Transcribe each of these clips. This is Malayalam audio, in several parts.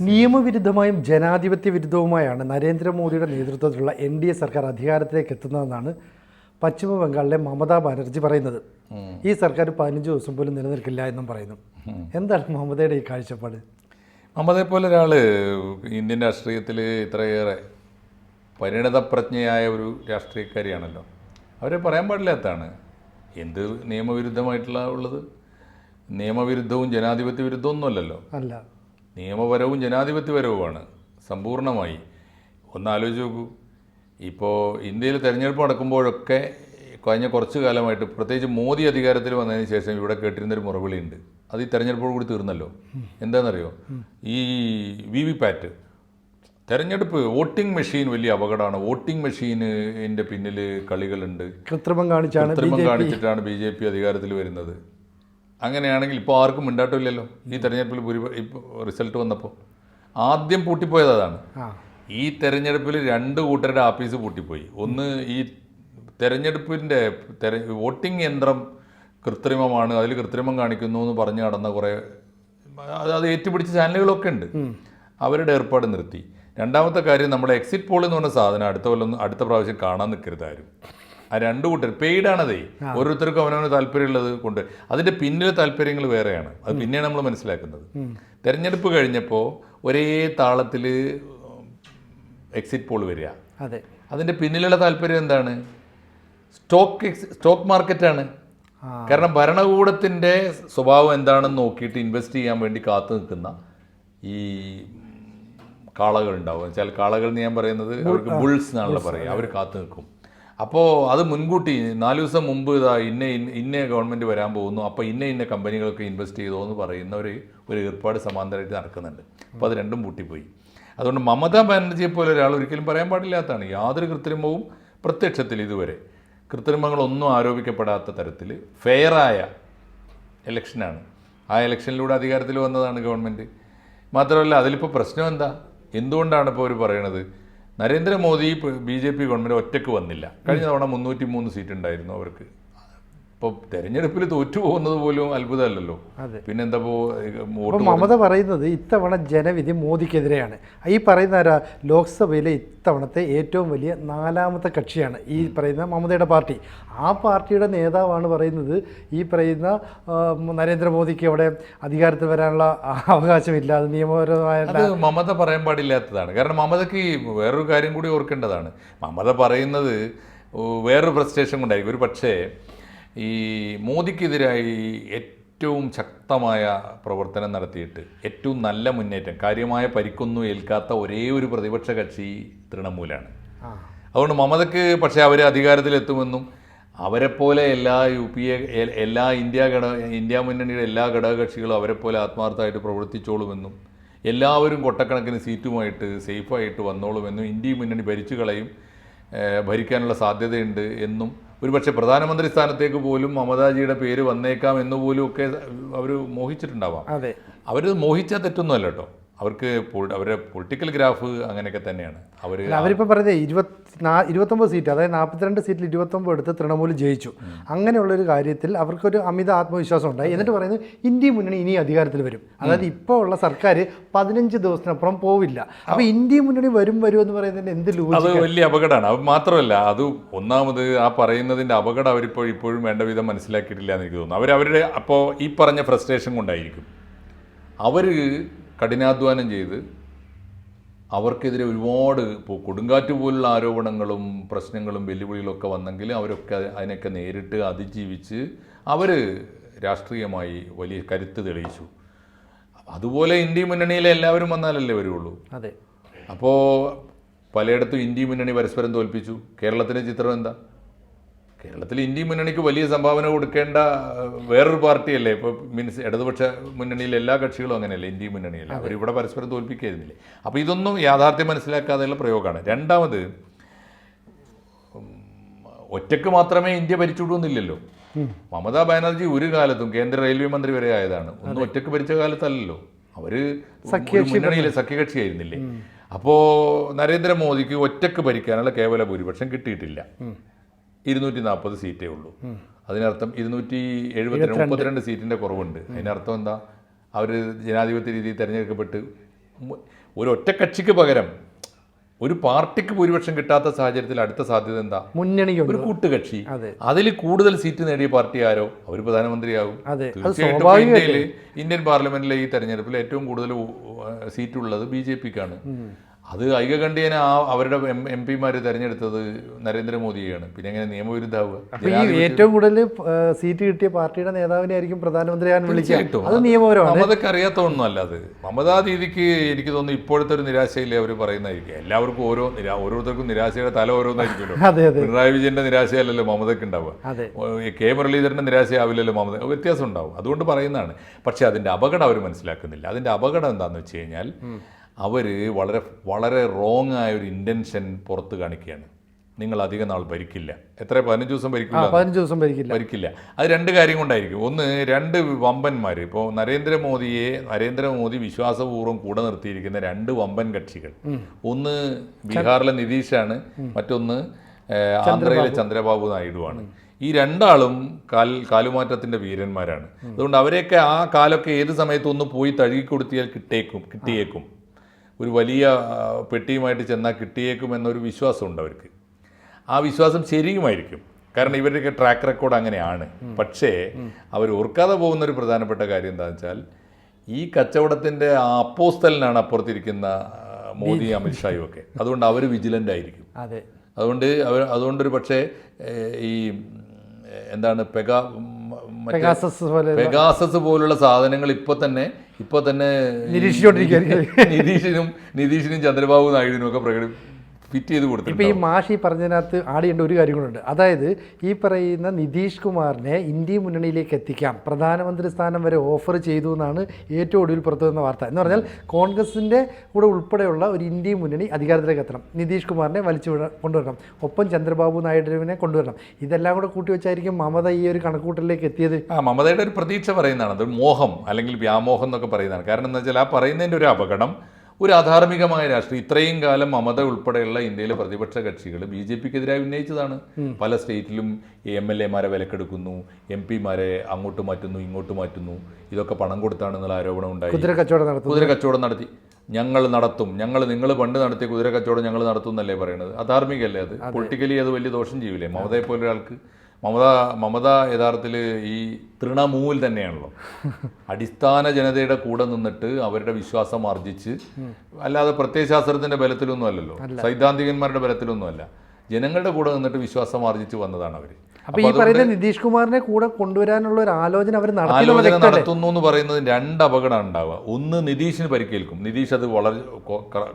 നിയമവിരുദ്ധമായും ജനാധിപത്യ വിരുദ്ധവുമായാണ് നരേന്ദ്രമോദിയുടെ നേതൃത്വത്തിലുള്ള എൻ ഡി എ സർക്കാർ അധികാരത്തിലേക്ക് എത്തുന്നതെന്നാണ് പശ്ചിമ ബംഗാളിലെ മമതാ ബാനർജി പറയുന്നത്. ഈ സർക്കാർ പതിനഞ്ച് ദിവസം പോലും നിലനിൽക്കില്ല എന്നും പറയുന്നു. എന്താണ് മമതയുടെ ഈ കാഴ്ചപ്പാട്? മമതയെ പോലെ ഒരാൾ ഇന്ത്യൻ രാഷ്ട്രീയത്തിൽ ഇത്രയേറെ പരിണതപ്രജ്ഞയായ ഒരു രാഷ്ട്രീയക്കാരിയാണല്ലോ. അവരെ പറയാൻ പാടില്ലാത്തതാണ്. എന്ത് നിയമവിരുദ്ധമായിട്ടുള്ള ഉള്ളത്? നിയമവിരുദ്ധവും ജനാധിപത്യ വിരുദ്ധവും ഒന്നുമല്ലല്ലോ. അല്ല. നിയമപരവും ജനാധിപത്യപരവുമാണ്. സമ്പൂർണമായി ഒന്നാലോചിച്ച് നോക്കൂ. ഇപ്പോൾ ഇന്ത്യയിൽ തെരഞ്ഞെടുപ്പ് നടക്കുമ്പോഴൊക്കെ കഴിഞ്ഞ കുറച്ച് കാലമായിട്ട് പ്രത്യേകിച്ച് മോദി അധികാരത്തിൽ വന്നതിന് ശേഷം ഇവിടെ കേട്ടിരുന്നൊരു മുറവിളിയുണ്ട്. അത് ഈ തെരഞ്ഞെടുപ്പോട് കൂടി തീർന്നല്ലോ. എന്താണെന്നറിയോ? ഈ വി വി പാറ്റ്. തെരഞ്ഞെടുപ്പ് വോട്ടിംഗ് മെഷീൻ വലിയ അപകടമാണ്. വോട്ടിംഗ് മെഷീനിന്റെ പിന്നിൽ കളികളുണ്ട്. കൃത്രിമം കാണിച്ചാണ് കൃത്രിമം കാണിച്ചിട്ടാണ് ബി ജെ പി അധികാരത്തിൽ വരുന്നത്. അങ്ങനെയാണെങ്കിൽ ഇപ്പോൾ ആർക്കും മിണ്ടാട്ടില്ലല്ലോ ഈ തെരഞ്ഞെടുപ്പിൽ ഭൂരി ഇപ്പോൾ റിസൾട്ട് വന്നപ്പോൾ. ആദ്യം പൂട്ടിപ്പോയത് അതാണ്. ഈ തെരഞ്ഞെടുപ്പിൽ രണ്ട് കൂട്ടരുടെ ആഫീസ് പൂട്ടിപ്പോയി. ഒന്ന് ഈ തെരഞ്ഞെടുപ്പിന്റെ തെര വോട്ടിംഗ് യന്ത്രം കൃത്രിമമാണ് അതിൽ കൃത്രിമം കാണിക്കുന്നു എന്ന് പറഞ്ഞു നടന്ന കുറേ അത് അത് ഏറ്റുപിടിച്ച ചാനലുകളൊക്കെ ഉണ്ട്. അവരുടെ ഏർപ്പാട് നിർത്തി. രണ്ടാമത്തെ കാര്യം നമ്മുടെ എക്സിറ്റ് പോൾ എന്ന് പറഞ്ഞ സാധനം അടുത്ത കൊല്ലം അടുത്ത പ്രാവശ്യം കാണാൻ നിൽക്കരുതായിരുന്നു. ആ രണ്ട് കൂട്ടർ പെയ്ഡാണതേ. ഓരോരുത്തർക്കും അവനവന് താല്പര്യമുള്ളത് കൊണ്ട്. അതിന്റെ പിന്നിലെ താല്പര്യങ്ങൾ വേറെയാണ്. അത് പിന്നെയാണ് നമ്മൾ മനസ്സിലാക്കുന്നത്. തെരഞ്ഞെടുപ്പ് കഴിഞ്ഞപ്പോൾ ഒരേ താളത്തിൽ എക്സിറ്റ് പോൾ വരിക. അതെ. അതിന്റെ പിന്നിലുള്ള താല്പര്യം എന്താണ്? സ്റ്റോക്ക് സ്റ്റോക്ക് മാർക്കറ്റാണ്. കാരണം ഭരണകൂടത്തിന്റെ സ്വഭാവം എന്താണെന്ന് നോക്കിയിട്ട് ഇൻവെസ്റ്റ് ചെയ്യാൻ വേണ്ടി കാത്തു നിൽക്കുന്ന ഈ കാളകൾ ഉണ്ടാവും. വെച്ചാൽ കാളകൾ എന്ന് ഞാൻ പറയുന്നത് അവർക്ക് ബുൾസ് എന്നാണല്ലോ പറയുക. അവർ കാത്തു നിൽക്കും. അപ്പോൾ അത് മുൻകൂട്ടി നാല് ദിവസം മുമ്പ് ഇതാ ഇന്ന ഇന്ന- ഗവൺമെന്റ് വരാൻ പോകുന്നു അപ്പോൾ ഇന്ന ഇന്ന കമ്പനികൾക്ക് ഇൻവെസ്റ്റ് ചെയ്തോ എന്ന് പറയുന്ന ഒരു ഒരു ഏർപ്പാട് സമാന്തരമായിട്ട് നടക്കുന്നുണ്ട്. അപ്പോൾ അത് രണ്ടും പൂട്ടിപ്പോയി. അതുകൊണ്ട് മമതാ ബാനർജിയെ പോലെ ഒരാൾ ഒരിക്കലും പറയാൻ പാടില്ലാത്തതാണ്. യാതൊരു കൃത്രിമവും പ്രത്യക്ഷത്തിൽ ഇതുവരെ. കൃത്രിമങ്ങളൊന്നും ആരോപിക്കപ്പെടാത്ത തരത്തിൽ ഫെയറായ ഇലക്ഷനാണ്. ആ ഇലക്ഷനിലൂടെ അധികാരത്തിൽ വന്നതാണ് ഗവൺമെന്റ് മാത്രമല്ല അതിലിപ്പോൾ പ്രശ്നം എന്താ? എന്തുകൊണ്ടാണ് ഇപ്പോൾ അവർ പറയണത്? Narendra Modi B J P government ഒറ്റയ്ക്ക് വന്നില്ല. കഴിഞ്ഞ തവണ മുന്നൂറ്റി മൂന്ന് സീറ്റ് ഉണ്ടായിരുന്നു അവർക്ക്. ഇപ്പോൾ തെരഞ്ഞെടുപ്പിൽ തോറ്റു പോകുന്നത് പോലും അത്ഭുതമല്ലല്ലോ. അതെ. പിന്നെന്താ മമത പറയുന്നത് ഇത്തവണ ജനവിധി മോദിക്കെതിരെയാണ്. ഈ പറയുന്ന ആരാ ലോക്സഭയിലെ ഇത്തവണത്തെ ഏറ്റവും വലിയ നാലാമത്തെ കക്ഷിയാണ് ഈ പറയുന്ന മമതയുടെ പാർട്ടി. ആ പാർട്ടിയുടെ നേതാവാണ് പറയുന്നത് ഈ പറയുന്ന നരേന്ദ്രമോദിക്ക് അവിടെ അധികാരത്തിൽ വരാനുള്ള അവകാശമില്ല അത് നിയമപരമായ മമത പറയാൻ പാടില്ലാത്തതാണ്. കാരണം മമതയ്ക്ക് വേറൊരു കാര്യം കൂടി ഓർക്കേണ്ടതാണ്. മമത പറയുന്നത് വേറൊരു പ്രസ്റ്റേഷൻ കൊണ്ടായിരിക്കും. ഒരു പക്ഷേ ഈ മോദിക്കെതിരായി ഏറ്റവും ശക്തമായ പ്രവർത്തനം നടത്തിയിട്ട് ഏറ്റവും നല്ല മുന്നേറ്റം കാര്യമായ പരിക്കൊന്നും ഏൽക്കാത്ത ഒരേ ഒരു പ്രതിപക്ഷ കക്ഷി തൃണമൂലാണ്. അതുകൊണ്ട് മമതയ്ക്ക് പക്ഷേ അവർ അധികാരത്തിലെത്തുമെന്നും അവരെപ്പോലെ എല്ലാ യു പി എ എ- എല്ലാ ഇന്ത്യ ഘടക ഇന്ത്യ മുന്നണിയുടെ എല്ലാ ഘടകകക്ഷികളും അവരെപ്പോലെ ആത്മാർത്ഥമായിട്ട് പ്രവർത്തിച്ചോളുമെന്നും എല്ലാവരും കൊട്ടക്കണക്കിന് സീറ്റുമായിട്ട് സേഫായിട്ട് വന്നോളുമെന്നും ഇന്ത്യ മുന്നണി ഭരിച്ചു കളയും ഭരിക്കാനുള്ള സാധ്യതയുണ്ട് എന്നും ഒരുപക്ഷെ പ്രധാനമന്ത്രി സ്ഥാനത്തേക്ക് പോലും മമതാജിയുടെ പേര് വന്നേക്കാം എന്ന് പോലും ഒക്കെ അവർ മോഹിച്ചിട്ടുണ്ടാവാം അവർ മോഹിച്ചാൽ തെറ്റൊന്നുമല്ല കേട്ടോ. അവർക്ക് അവരുടെ പൊളിറ്റിക്കൽ ഗ്രാഫ് അങ്ങനെയൊക്കെ തന്നെയാണ്. അവർ അവരിപ്പോൾ പറയുന്നത് ഇരുപത്തി നാ ഇരുപത്തൊമ്പത് സീറ്റ് അതായത് നാൽപ്പത്തിരണ്ട് സീറ്റിൽ ഇരുപത്തൊമ്പത് എടുത്ത് തൃണമൂൽ ജയിച്ചു. അങ്ങനെയുള്ളൊരു കാര്യത്തിൽ അവർക്കൊരു അമിത ആത്മവിശ്വാസം ഉണ്ടായി. എന്നിട്ട് പറയുന്നത് ഇന്ത്യ മുന്നണി ഇനി അധികാരത്തിൽ വരും. അതായത് ഇപ്പോൾ ഉള്ള സർക്കാർ പതിനഞ്ച് ദിവസത്തിനപ്പുറം പോവില്ല. അപ്പോൾ ഇന്ത്യ മുന്നണി വരും വരും എന്ന് പറയുന്നതിന് എന്ത് അത് വലിയ അപകടമാണ്. അത് മാത്രമല്ല അത് ഒന്നാമത് ആ പറയുന്നതിന്റെ അപകടം അവരിപ്പോൾ ഇപ്പോഴും വേണ്ട വിധം മനസ്സിലാക്കിയിട്ടില്ല എന്ന് എനിക്ക് തോന്നുന്നു. അവർ അവരുടെ അപ്പോൾ ഈ പറഞ്ഞ ഫ്രസ്ട്രേഷൻ കൊണ്ടായിരിക്കും. അവർ കഠിനാധ്വാനം ചെയ്ത് അവർക്കെതിരെ ഒരുപാട് ഇപ്പോൾ കൊടുങ്കാറ്റ് പോലുള്ള ആരോപണങ്ങളും പ്രശ്നങ്ങളും വെല്ലുവിളികളൊക്കെ വന്നെങ്കിൽ അവരൊക്കെ അതിനൊക്കെ നേരിട്ട് അതിജീവിച്ച് അവർ രാഷ്ട്രീയമായി വലിയ കരുത്ത് തെളിയിച്ചു. അതുപോലെ ഇന്ത്യ മുന്നണിയിലെ എല്ലാവരും വന്നാലല്ലേ വരുള്ളൂ. അതെ. അപ്പോൾ പലയിടത്തും ഇന്ത്യ മുന്നണി പരസ്പരം തോൽപ്പിച്ചു. കേരളത്തിന്റെ ചിത്രം എന്താ? കേരളത്തിൽ ഇന്ത്യ മുന്നണിക്ക് വലിയ സംഭാവന കൊടുക്കേണ്ട വേറൊരു പാർട്ടിയല്ലേ? ഇപ്പോൾ മീൻസ് ഇടതുപക്ഷ മുന്നണിയിലെ എല്ലാ കക്ഷികളും അങ്ങനെയല്ലേ ഇന്ത്യ മുന്നണിയല്ലേ അവരിവിടെ പരസ്പരം തോൽപ്പിക്കായിരുന്നില്ലേ? അപ്പോൾ ഇതൊന്നും യാഥാർത്ഥ്യം മനസ്സിലാക്കാതെയുള്ള പ്രയോഗമാണ്. രണ്ടാമത് ഒറ്റയ്ക്ക് ഒറ്റയ്ക്ക് മാത്രമേ ഇന്ത്യ ഭരിച്ചുവിടുന്നില്ലല്ലോ മമതാ ബാനർജി ഒരു കാലത്തും കേന്ദ്ര റെയിൽവേ മന്ത്രി വരെ ആയതാണ്. ഒന്നും ഒറ്റയ്ക്ക് ഭരിച്ച കാലത്തല്ലല്ലോ. അവർ മുന്നണിയിലെ സഖ്യകക്ഷിയായിരുന്നില്ലേ? അപ്പോൾ നരേന്ദ്രമോദിക്ക് ഒറ്റയ്ക്ക് ഭരിക്കാനുള്ള കേവല ഭൂരിപക്ഷം കിട്ടിയിട്ടില്ല. ഇരുന്നൂറ്റി നാൽപ്പത് സീറ്റേ ഉള്ളൂ. അതിനർത്ഥം ഇരുന്നൂറ്റി എഴുപത്തി മുപ്പത്തിരണ്ട് സീറ്റിന്റെ കുറവുണ്ട്. അതിനർത്ഥം എന്താ? അവർ ജനാധിപത്യ രീതിയിൽ തിരഞ്ഞെടുക്കപ്പെട്ട് ഒരു ഒറ്റ കക്ഷിക്ക് പകരം ഒരു പാർട്ടിക്ക് ഭൂരിപക്ഷം കിട്ടാത്ത സാഹചര്യത്തിൽ അടുത്ത സാധ്യത എന്താ? മുന്നണി ഒരു കൂട്ടുകക്ഷി. അതെ. അതിൽ കൂടുതൽ സീറ്റ് നേടിയ പാർട്ടി ആരോ? അവർ പ്രധാനമന്ത്രിയാകും. തീർച്ചയായിട്ടും ഇന്ത്യയിൽ ഇന്ത്യൻ പാർലമെന്റിലെ ഈ തെരഞ്ഞെടുപ്പിൽ ഏറ്റവും കൂടുതൽ സീറ്റുള്ളത് ബി ജെ പിക്കാണ്. അത് ഐകകണ്ഠ്യേന ആ അവരുടെ എം എം പിമാർ തെരഞ്ഞെടുത്തത് നരേന്ദ്രമോദിയെയാണ്. പിന്നെ എങ്ങനെ നിയമവിരുദ്ധാവുക ഏറ്റവും കൂടുതൽ സീറ്റ് കിട്ടിയ പാർട്ടിയുടെ നേതാവിനെ ആയിരിക്കും പ്രധാനമന്ത്രിയാൻ വിളിച്ചിട്ടും. അത് നിയമപരമാണ്. മമതക്ക് അറിയാത്തതൊന്നും അല്ല അത്. മമതാ ദീദിക്ക് എനിക്ക് തോന്നുന്നു ഇപ്പോഴത്തെ ഒരു നിരാശയില്ലേ അവർ പറയുന്നതായിരിക്കും. എല്ലാവർക്കും ഓരോ ഓരോരുത്തർക്കും നിരാശയുടെ തല ഓരോന്നായിരിക്കുമല്ലോ. പിണറായി വിജയന്റെ നിരാശയല്ലല്ലോ മമതക്ക് ഉണ്ടാവുക. കെ മുരളീധരന്റെ നിരാശയാവില്ലല്ലോ മമത. വ്യത്യാസം ഉണ്ടാവും. അതുകൊണ്ട് പറയുന്നതാണ്. പക്ഷേ അതിന്റെ അപകടം അവർ മനസ്സിലാക്കുന്നില്ല. അതിന്റെ അപകടം എന്താണെന്ന് വെച്ച് കഴിഞ്ഞാൽ അവർ വളരെ വളരെ റോങ് ആയ ഒരു ഇന്റൻഷൻ പുറത്ത് കാണിക്കുകയാണ്. നിങ്ങൾ അധികം നാൾ ഭരിക്കില്ല. എത്ര? പതിനഞ്ച് ദിവസം ഭരിക്കില്ല? പതിനഞ്ച് ദിവസം ഭരിക്കില്ല. ഭരിക്കില്ല. അത് രണ്ട് കാര്യം കൊണ്ടായിരിക്കും. ഒന്ന് രണ്ട് വമ്പന്മാർ ഇപ്പോൾ നരേന്ദ്രമോദിയെ നരേന്ദ്രമോദി വിശ്വാസപൂർവം കൂടെ നിർത്തിയിരിക്കുന്ന രണ്ട് വമ്പൻ കക്ഷികൾ. ഒന്ന് ബീഹാറിലെ നിതീഷാണ് മറ്റൊന്ന് ആന്ധ്രയിലെ ചന്ദ്രബാബു നായിഡുവാണ്. ഈ രണ്ടാളും കാൽ കാലുമാറ്റത്തിന്റെ വീരന്മാരാണ്. അതുകൊണ്ട് അവരെയൊക്കെ ആ കാലൊക്കെ ഏത് സമയത്തൊന്ന് പോയി തഴുകി കൊടുത്തിയാൽ കിട്ടേക്കും കിട്ടിയേക്കും. ഒരു വലിയ പെട്ടിയുമായിട്ട് ചെന്നാൽ കിട്ടിയേക്കും എന്നൊരു വിശ്വാസമുണ്ട് അവർക്ക്. ആ വിശ്വാസം ശരിയുമായിരിക്കും. കാരണം ഇവരുടെയൊക്കെ ട്രാക്ക് റെക്കോർഡ് അങ്ങനെയാണ്. പക്ഷേ അവർ ഓർക്കാതെ പോകുന്ന ഒരു പ്രധാനപ്പെട്ട കാര്യം എന്താണെന്ന് വെച്ചാൽ ഈ കച്ചവടത്തിന്റെ അപ്പോസ്തലിനാണ് അപ്പുറത്തിരിക്കുന്ന മോദി അമിത്ഷായും ഒക്കെ. അതുകൊണ്ട് അവർ വിജിലന്റ് ആയിരിക്കും. അതെ. അതുകൊണ്ട് അവർ അതുകൊണ്ടൊരു പക്ഷേ ഈ എന്താണ് പെഗാ പെഗാസസ് പോലെ പെഗാസസ് പോലുള്ള സാധനങ്ങൾ ഇപ്പൊ തന്നെ ഇപ്പൊ തന്നെ നിരീക്ഷിച്ചോണ്ടിരിക്കും. നിതീഷിനും നിതീഷിനും ചന്ദ്രബാബു നായിഡുവിനും ഒക്കെ പ്രകടി ഫിറ്റ് ചെയ്ത് കൊടുത്തു ഇപ്പോൾ ഈ മാഷി പറഞ്ഞതിനകത്ത് ആടിയേണ്ട ഒരു കാര്യം കൂടെ അതായത് ഈ പറയുന്ന നിതീഷ് കുമാറിനെ ഇന്ത്യ മുന്നണിയിലേക്ക് എത്തിക്കാം. പ്രധാനമന്ത്രി സ്ഥാനം വരെ ഓഫർ ചെയ്തു എന്നാണ് ഏറ്റവും ഒടുവിൽ പുറത്തു വന്ന വാർത്ത. എന്ന് പറഞ്ഞാൽ കോൺഗ്രസിന്റെ കൂടെ ഉൾപ്പെടെയുള്ള ഒരു ഇന്ത്യ മുന്നണി അധികാരത്തിലേക്ക് എത്തണം. നിതീഷ് കുമാറിനെ വലിച്ചു കൊണ്ടുവരണം. ഒപ്പം ചന്ദ്രബാബു നായിഡുവിനെ കൊണ്ടുവരണം. ഇതെല്ലാം കൂടെ കൂട്ടി വെച്ചായിരിക്കും മമത ഈ ഒരു കണക്കൂട്ടലിലേക്ക് എത്തിയത്. ആ മമതയുടെ ഒരു പ്രതീക്ഷ പറയുന്നതാണ്. അത് മോഹം അല്ലെങ്കിൽ വ്യാമോഹം എന്നൊക്കെ പറയുന്നതാണ്. കാരണം എന്താ വെച്ചാൽ ആ പറയുന്നതിന്റെ ഒരു അപകടം ഒരു അധാർമികമായ രാഷ്ട്രീയം. ഇത്രയും കാലം മമത ഉൾപ്പെടെയുള്ള ഇന്ത്യയിലെ പ്രതിപക്ഷ കക്ഷികൾ ബി ജെ പിക്കെതിരായി ഉന്നയിച്ചതാണ്. പല സ്റ്റേറ്റിലും എം എൽ എമാരെ വിലക്കെടുക്കുന്നു എം പിമാരെ അങ്ങോട്ട് മാറ്റുന്നു ഇങ്ങോട്ട് മാറ്റുന്നു. ഇതൊക്കെ പണം കൊടുത്താണെന്നുള്ള ആരോപണം ഉണ്ടായി. കുതിര കച്ചവടം നടത്തുന്നത്? കുതിര കച്ചവടം നടത്തി. ഞങ്ങൾ നടത്തും. ഞങ്ങൾ നിങ്ങൾ പണ്ട് നടത്തിയ കുതിര കച്ചവടം ഞങ്ങൾ നടത്തും എന്നല്ലേ പറയുന്നത് അധാർമികല്ലേ അത്? പൊളിറ്റിക്കലി അത് വലിയ ദോഷം ചെയ്യൂലേ? മമതയെ പോലെ ഒരാൾക്ക് മമത മമത യഥാർത്ഥത്തിൽ ഈ തൃണമൂൽ തന്നെയാണല്ലോ. അടിസ്ഥാന ജനതയുടെ കൂടെ നിന്നിട്ട് അവരുടെ വിശ്വാസം ആർജിച്ച് അല്ലാതെ പ്രത്യയശാസ്ത്രത്തിന്റെ ബലത്തിലൊന്നും അല്ലല്ലോ. സൈദ്ധാന്തികന്മാരുടെ ബലത്തിലൊന്നും അല്ല. ജനങ്ങളുടെ കൂടെ നിന്നിട്ട് വിശ്വാസം ആർജിച്ച് വന്നതാണ് അവർ അപ്പൊ ഈ പറയുന്ന നിതീഷ് കുമാറിനെ കൂടെ കൊണ്ടുവരാനുള്ള ഒരു ആലോചന അവർ ആലോചന നടത്തുന്നു എന്ന് പറയുന്നത് രണ്ട് അപകടം ഉണ്ടാവുക. ഒന്ന് നിതീഷിന് പരിക്കേൽക്കും. നിതീഷ് അത് വളരെ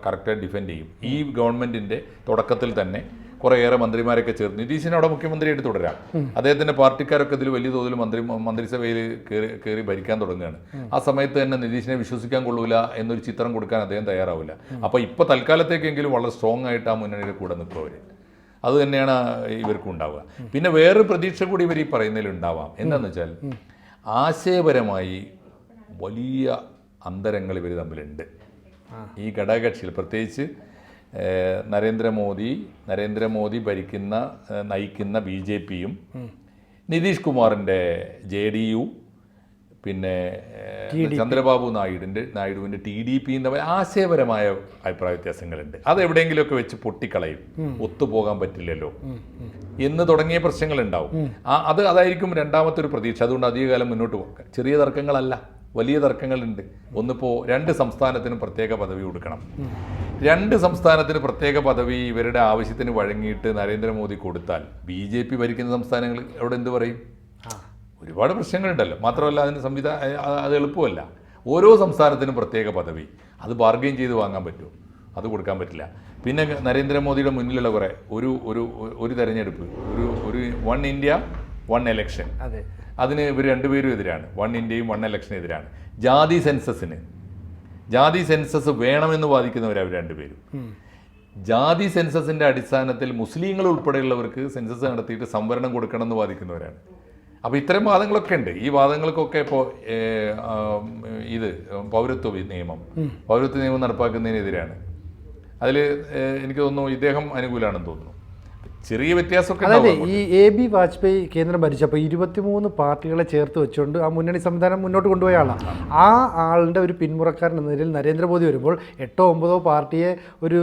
കറക്റ്റായി ഡിഫെൻഡ് ചെയ്യും. ഈ ഗവൺമെന്റിന്റെ തുടക്കത്തിൽ തന്നെ കുറേയേറെ മന്ത്രിമാരൊക്കെ ചേർന്ന്. നിതീഷിനെ അവിടെ മുഖ്യമന്ത്രിയായിട്ട് തുടരാം. അദ്ദേഹത്തിന്റെ പാർട്ടിക്കാരൊക്കെ ഇതിൽ വലിയ തോതിൽ മന്ത്രി മന്ത്രിസഭയിൽ കയറി കയറി ഭരിക്കാൻ തുടങ്ങുകയാണ്. ആ സമയത്ത് തന്നെ നിതീഷിനെ വിശ്വസിക്കാൻ കൊള്ളൂല എന്നൊരു ചിത്രം കൊടുക്കാൻ അദ്ദേഹം തയ്യാറാവില്ല. അപ്പോൾ ഇപ്പോൾ തൽക്കാലത്തേക്കെങ്കിലും വളരെ സ്ട്രോങ് ആയിട്ട് ആ മുന്നണിയുടെ കൂടെ നിൽക്കുക അത് തന്നെയാണ് ഇവർക്കും ഉണ്ടാവുക. പിന്നെ വേറൊരു പ്രതീക്ഷ കൂടി ഇവർ ഈ പറയുന്നതിൽ ഉണ്ടാവാം. എന്താണെന്ന് വെച്ചാൽ ആശയപരമായി വലിയ അന്തരങ്ങൾ ഇവർ തമ്മിലുണ്ട്. ഈ ഘടകകക്ഷിയിൽ പ്രത്യേകിച്ച് നരേന്ദ്രമോദി നരേന്ദ്രമോദി ഭരിക്കുന്ന നയിക്കുന്ന ബി ജെ പിയും നിതീഷ് കുമാറിന്റെ ജെ ഡി യു പിന്നെ ചന്ദ്രബാബു നായിഡുവിന്റെ നായിഡുവിന്റെ ടി ഡി പിയും തമ്മിൽ ആശയപരമായ അഭിപ്രായ വ്യത്യാസങ്ങളുണ്ട്. അത് എവിടെയെങ്കിലുമൊക്കെ വെച്ച് പൊട്ടിക്കളയും. ഒത്തുപോകാൻ പറ്റില്ലല്ലോ. എന്ന് തുടങ്ങിയ പ്രശ്നങ്ങൾ ഉണ്ടാവും അത് അതായിരിക്കും രണ്ടാമത്തെ ഒരു പ്രതീക്ഷ. അതുകൊണ്ട് അധികകാലം മുന്നോട്ട് പോകാം ചെറിയ തർക്കങ്ങളല്ല. വലിയ തർക്കങ്ങളുണ്ട്. ഒന്നിപ്പോൾ രണ്ട് സംസ്ഥാനത്തിനും പ്രത്യേക പദവി കൊടുക്കണം. രണ്ട് സംസ്ഥാനത്തിന് പ്രത്യേക പദവി ഇവരുടെ ആവശ്യത്തിന് വഴങ്ങിയിട്ട് നരേന്ദ്രമോദി കൊടുത്താൽ ബി ജെ പി ഭരിക്കുന്ന സംസ്ഥാനങ്ങൾ അവിടെ എന്ത് പറയും? ഒരുപാട് പ്രശ്നങ്ങളുണ്ടല്ലോ. മാത്രമല്ല അതിന് സംവിധാന അത് എളുപ്പമല്ല. ഓരോ സംസ്ഥാനത്തിനും പ്രത്യേക പദവി. അത് ബാർഗെയിൻ ചെയ്ത് വാങ്ങാൻ പറ്റുമോ? അത് കൊടുക്കാൻ പറ്റില്ല. പിന്നെ നരേന്ദ്രമോദിയുടെ മുന്നിലുള്ള കുറേ ഒരു ഒരു ഒരു തെരഞ്ഞെടുപ്പ്. ഒരു ഒരു വൺ ഇന്ത്യ വൺ എലക്ഷൻ അതെ. അതിന് ഇവർ രണ്ടുപേരും എതിരാണ്. വൺ ഇന്ത്യയും വൺ ഇലക്ഷനും എതിരാണ്. ജാതി സെൻസസിന്. ജാതി സെൻസസ് വേണമെന്ന് വാദിക്കുന്നവർ അവർ രണ്ടുപേരും. ജാതി സെൻസസിന്റെ അടിസ്ഥാനത്തിൽ മുസ്ലിങ്ങൾ ഉൾപ്പെടെയുള്ളവർക്ക് സെൻസസ് നടത്തിയിട്ട് സംവരണം കൊടുക്കണം എന്ന് വാദിക്കുന്നവരാണ്. അപ്പോൾ ഇത്തരം വാദങ്ങളൊക്കെ ഉണ്ട്. ഈ വാദങ്ങൾക്കൊക്കെ ഇപ്പോൾ ഇത് പൗരത്വ നിയമം. പൗരത്വ നിയമം നടപ്പാക്കുന്നതിനെതിരാണ്. അതിൽ എനിക്ക് തോന്നുന്നു ഇദ്ദേഹം അനുകൂലമാണെന്ന് തോന്നുന്നു. ചെറിയ വ്യത്യാസമൊക്കെ അതല്ലേ ഈ എ ബി വാജ്പേയി കേന്ദ്രം ഭരിച്ചപ്പോൾ ഇരുപത്തിമൂന്ന് പാർട്ടികളെ ചേർത്ത് വെച്ചുകൊണ്ട് ആ മുന്നണി സംവിധാനം മുന്നോട്ട് കൊണ്ടുപോയ ആളാണ് ആ ആളുടെ ഒരു പിന്മുറക്കാരൻ എന്ന നിലയിൽ നരേന്ദ്രമോദി വരുമ്പോൾ എട്ടോ ഒമ്പതോ പാർട്ടിയെ ഒരു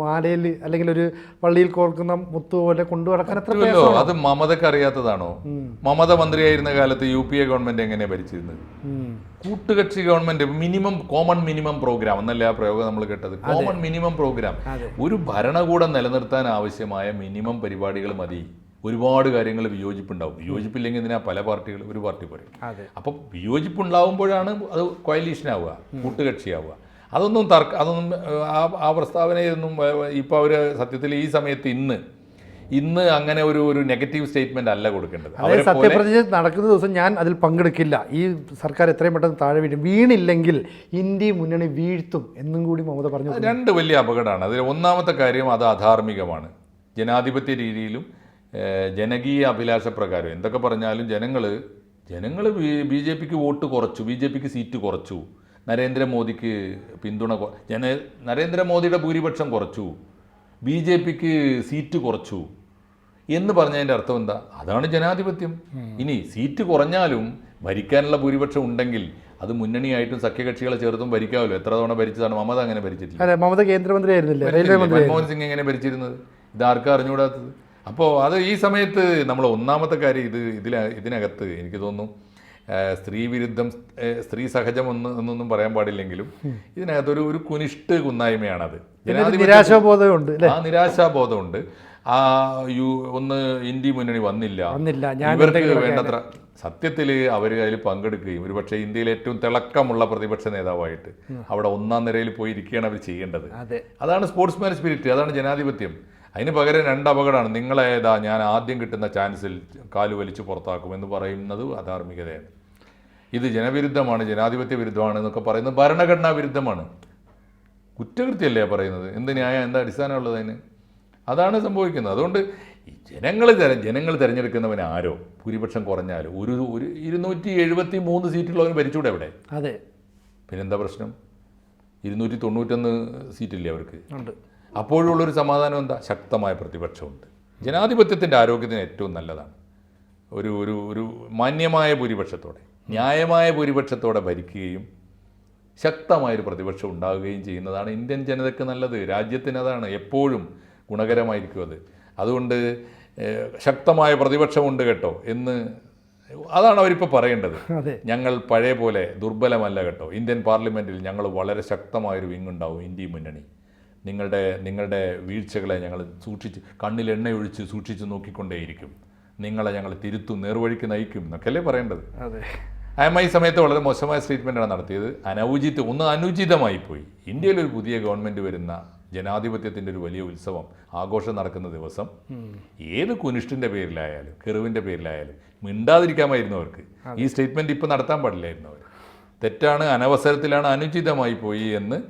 മാലയിൽ അല്ലെങ്കിൽ ഒരു പള്ളിയിൽ കോർക്കുന്ന മുത്തു പോലെ കൊണ്ടു നടക്കാൻ എത്ര പറ്റുമല്ലോ അത് മമതക്ക് അറിയാത്തതാണോ? മമത മന്ത്രിയായിരുന്ന കാലത്ത് യു പി എ ഗവൺമെന്റ് എങ്ങനെയാണ് ഭരിച്ചിരുന്നത്. കൂട്ടുകക്ഷി government minimum common minimum programme എന്നല്ലേ ആ പ്രയോഗം നമ്മൾ കേട്ടത്? Common minimum programme. ഒരു ഭരണകൂടം നിലനിർത്താൻ ആവശ്യമായ മിനിമം പരിപാടികൾ മതി. ഒരുപാട് കാര്യങ്ങൾ വിയോജിപ്പുണ്ടാവും. വിയോജിപ്പില്ലെങ്കിൽ ഇതിനാ പല പാർട്ടികൾ ഒരു പാർട്ടി പറയും അപ്പം വിയോജിപ്പുണ്ടാവുമ്പോഴാണ് അത് കൊയലീഷനാവുക കൂട്ടുകക്ഷിയാവുക. അതൊന്നും തർക്ക അതൊന്നും ആ ആ പ്രസ്താവനയൊന്നും ഇപ്പോൾ അവർ സത്യത്തിൽ ഈ സമയത്ത് ഇന്ന് ഇന്ന് അങ്ങനെ ഒരു ഒരു നെഗറ്റീവ് സ്റ്റേറ്റ്മെന്റ് അല്ല കൊടുക്കേണ്ടത്. അതായത് സത്യപ്രതിജ്ഞ നടക്കുന്ന ദിവസം ഞാൻ അതിൽ പങ്കെടുക്കില്ല. ഈ സർക്കാർ എത്രയും പെട്ടെന്ന് താഴെ വീഴും. വീണില്ലെങ്കിൽ ഇന്ത്യ മുന്നണി വീഴ്ത്തും എന്നും കൂടി മമത പറഞ്ഞു. രണ്ട് വലിയ അപകടമാണ്. അതിൽ ഒന്നാമത്തെ കാര്യം അത് അധാർമികമാണ്. ജനാധിപത്യ രീതിയിലും ജനകീയ അഭിലാഷ പ്രകാരം എന്തൊക്കെ പറഞ്ഞാലും ജനങ്ങൾ ജനങ്ങൾ ബി ജെ പിക്ക് വോട്ട് കുറച്ചു ബി ജെ പിക്ക് സീറ്റ് കുറച്ചു. നരേന്ദ്രമോദിക്ക് പിന്തുണ ജന നരേന്ദ്രമോദിയുടെ ഭൂരിപക്ഷം കുറച്ചു. ബി ജെ പിക്ക് സീറ്റ് കുറച്ചു. എന്ന് പറഞ്ഞതിന്റെ അർത്ഥം എന്താ? അതാണ് ജനാധിപത്യം. ഇനി സീറ്റ് കുറഞ്ഞാലും ഭരിക്കാനുള്ള ഭൂരിപക്ഷം ഉണ്ടെങ്കിൽ അത് മുന്നണിയായിട്ടും സഖ്യകക്ഷികളെ ചേർത്തും ഭരിക്കാമല്ലോ. എത്ര തവണ ഭരിച്ചതാണ്? മമത അങ്ങനെ ഭരിച്ചിട്ടില്ല. അതെ മമത കേന്ദ്രമന്ത്രി ആയിരുന്നില്ലേ? മൻമോഹൻ സിംഗ് എങ്ങനെ ഭരിച്ചിരുന്നത്? ഇത് ആർക്കും അറിഞ്ഞുകൂടാത്തത്? അപ്പോൾ അത് ഈ സമയത്ത് നമ്മൾ ഒന്നാമത്തെ കാര്യം ഇത് ഇതിൽ ഇതിനകത്ത് എനിക്ക് തോന്നുന്നു സ്ത്രീ വിരുദ്ധം സ്ത്രീ സഹജം ഒന്ന് എന്നൊന്നും പറയാൻ പാടില്ലെങ്കിലും ഇതിനകത്തൊരു ഒരു കുനിഷ്ട കുന്നായ്മയാണത്. ജനാധിപത്യ ആ നിരാശാബോധമുണ്ട്. ആ യു ഒന്ന് ഇന്ത്യ മുന്നണി വന്നില്ല. വന്നില്ല. ഇവർക്ക് വേണ്ടത്ര സത്യത്തിൽ അവർ അതിൽ പങ്കെടുക്കുകയും ഒരുപക്ഷെ ഇന്ത്യയിൽ ഏറ്റവും തിളക്കമുള്ള പ്രതിപക്ഷ നേതാവായിട്ട് അവിടെ ഒന്നാം നിരയിൽ പോയി ഇരിക്കുകയാണ് അവർ ചെയ്യേണ്ടത്. അതെ. അതാണ് സ്പോർട്സ്മാൻ സ്പിരിറ്റ് അതാണ് ജനാധിപത്യം. അതിന് പകരം രണ്ട് അപകടമാണ്. നിങ്ങളേതാ ഞാൻ ആദ്യം കിട്ടുന്ന ചാൻസിൽ കാലു വലിച്ചു പുറത്താക്കും എന്ന് പറയുന്നത് അധാർമികതയാണ്. ഇത് ജനവിരുദ്ധമാണ് ജനാധിപത്യ വിരുദ്ധമാണ് എന്നൊക്കെ പറയുന്നത് ഭരണഘടനാ വിരുദ്ധമാണ്. കുറ്റകൃത്യമല്ലേ പറയുന്നത്? എന്ത് ന്യായം എന്താ അടിസ്ഥാനമുള്ളത് അതിന്? അതാണ് സംഭവിക്കുന്നത്. അതുകൊണ്ട് ജനങ്ങൾ തെര ജനങ്ങൾ തിരഞ്ഞെടുക്കുന്നവൻ ആരോ? ഭൂരിപക്ഷം കുറഞ്ഞാലോ ഒരു ഒരു ഇരുന്നൂറ്റി എഴുപത്തി മൂന്ന് സീറ്റുള്ളവന് ഭരിച്ചൂടെ അവിടെ? അതെ. പിന്നെന്താ പ്രശ്നം? ഇരുന്നൂറ്റി തൊണ്ണൂറ്റൊന്ന് സീറ്റില്ലേ അവർക്ക്? ഉണ്ട്. അപ്പോഴുള്ളൊരു സമാധാനം എന്താ? ശക്തമായ പ്രതിപക്ഷമുണ്ട്. ജനാധിപത്യത്തിന്റെ ആരോഗ്യത്തിന് ഏറ്റവും നല്ലതാണ്. ഒരു ഒരു ഒരു മാന്യമായ ഭൂരിപക്ഷത്തോടെ ന്യായമായ ഭൂരിപക്ഷത്തോടെ ഭരിക്കുകയും ശക്തമായൊരു പ്രതിപക്ഷം ഉണ്ടാവുകയും ചെയ്യുന്നതാണ് ഇന്ത്യൻ ജനതയ്ക്ക് നല്ലത്. രാജ്യത്തിന് അതാണ് എപ്പോഴും ഗുണകരമായിരിക്കും അത്. അതുകൊണ്ട് ശക്തമായ പ്രതിപക്ഷമുണ്ട് കേട്ടോ എന്ന് അതാണ് അവരിപ്പോൾ പറയേണ്ടത്. ഞങ്ങൾ പഴയ പോലെ ദുർബലമല്ല കേട്ടോ. ഇന്ത്യൻ പാർലമെന്റിൽ ഞങ്ങൾ വളരെ ശക്തമായൊരു വിങ് ഉണ്ടാവും ഇന്ത്യ മുന്നണി. നിങ്ങളുടെ നിങ്ങളുടെ വീഴ്ചകളെ ഞങ്ങൾ സൂക്ഷിച്ച് കണ്ണിൽ എണ്ണയൊഴിച്ച് സൂക്ഷിച്ച് നോക്കിക്കൊണ്ടേയിരിക്കും. നിങ്ങളെ ഞങ്ങൾ തിരുത്തും നേർവഴിക്ക് നയിക്കും എന്നൊക്കെയല്ലേ പറയേണ്ടത്. അതെ. അയാമ ഈ സമയത്ത് വളരെ മോശമായ സ്റ്റേറ്റ്മെന്റാണ് നടത്തിയത്. അനൗചിത് ഒന്ന് അനുചിതമായി പോയി ഇന്ത്യയിൽ ഒരു പുതിയ ഗവൺമെന്റ് വരുന്ന ജനാധിപത്യത്തിന്റെ ഒരു വലിയ ഉത്സവം ആഘോഷം നടക്കുന്ന ദിവസം ഏത് കുനിഷ്ഠിന്റെ പേരിലായാലും കെറുവിന്റെ പേരിലായാലും മിണ്ടാതിരിക്കാമായിരുന്നു അവർക്ക്. ഈ സ്റ്റേറ്റ്മെന്റ് ഇപ്പോൾ നടത്താൻ പാടില്ലായിരുന്നു അവർ. തെറ്റാണ് അനവസരത്തിലാണ് അനുചിതമായി പോയി എന്ന്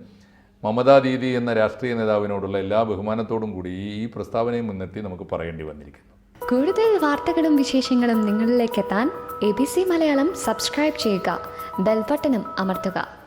മമതാ ദീദി എന്ന രാഷ്ട്രീയ നേതാവിനോടുള്ള എല്ലാ ബഹുമാനത്തോടും കൂടി ഈ പ്രസ്താവനയും മുൻനിർത്തി നമുക്ക് പറയേണ്ടി വന്നിരിക്കുന്നു. കൂടുതൽ വാർത്തകളും വിശേഷങ്ങളും നിങ്ങളിലേക്ക് എത്താൻ A B C Malayalam subscribe ചെയ്യുക ബെൽബട്ടനും അമർത്തുക.